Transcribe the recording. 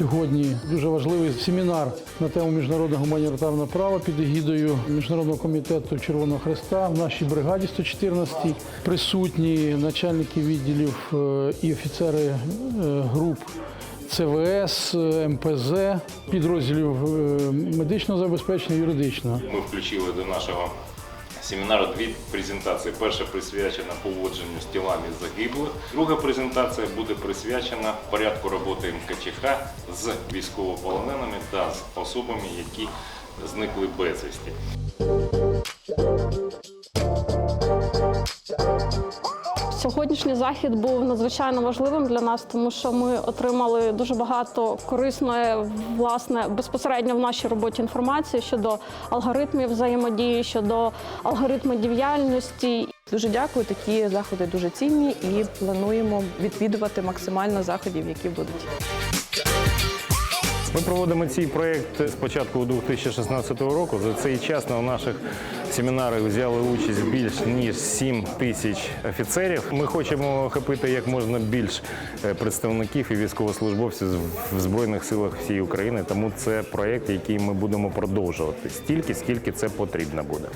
сьогодні дуже важливий семінар на тему міжнародного гуманітарного права під егідою Міжнародного комітету Червоного Хреста. В нашій бригаді 114 присутні начальники відділів е, і офіцери е, груп ЦВС, МПЗ, підрозділів е, медичного забезпечення, юридичного. Ми включили до нашого семінару дві презентації. Перша присвячена поводженню з тілами загиблих. Друга презентація буде присвячена порядку роботи МКЧХ з військовополоненими та з особами, які зникли безвісті. Сьогоднішній захід був надзвичайно важливим для нас, тому що ми отримали дуже багато корисної, власне, безпосередньо в нашій роботі інформації щодо алгоритмів взаємодії, щодо алгоритму діяльності. Дуже дякую. Такі заходи дуже цінні і плануємо відвідувати максимально заходів, які будуть. Ми проводимо цей проєкт з початку 2016 року. За цей час на наших семінарах взяли участь більш ніж 7 тисяч офіцерів. Ми хочемо охопити як можна більш е, представників і військовослужбовців в Збройних силах всієї України. Тому це проєкт, який ми будемо продовжувати стільки, скільки це потрібно буде.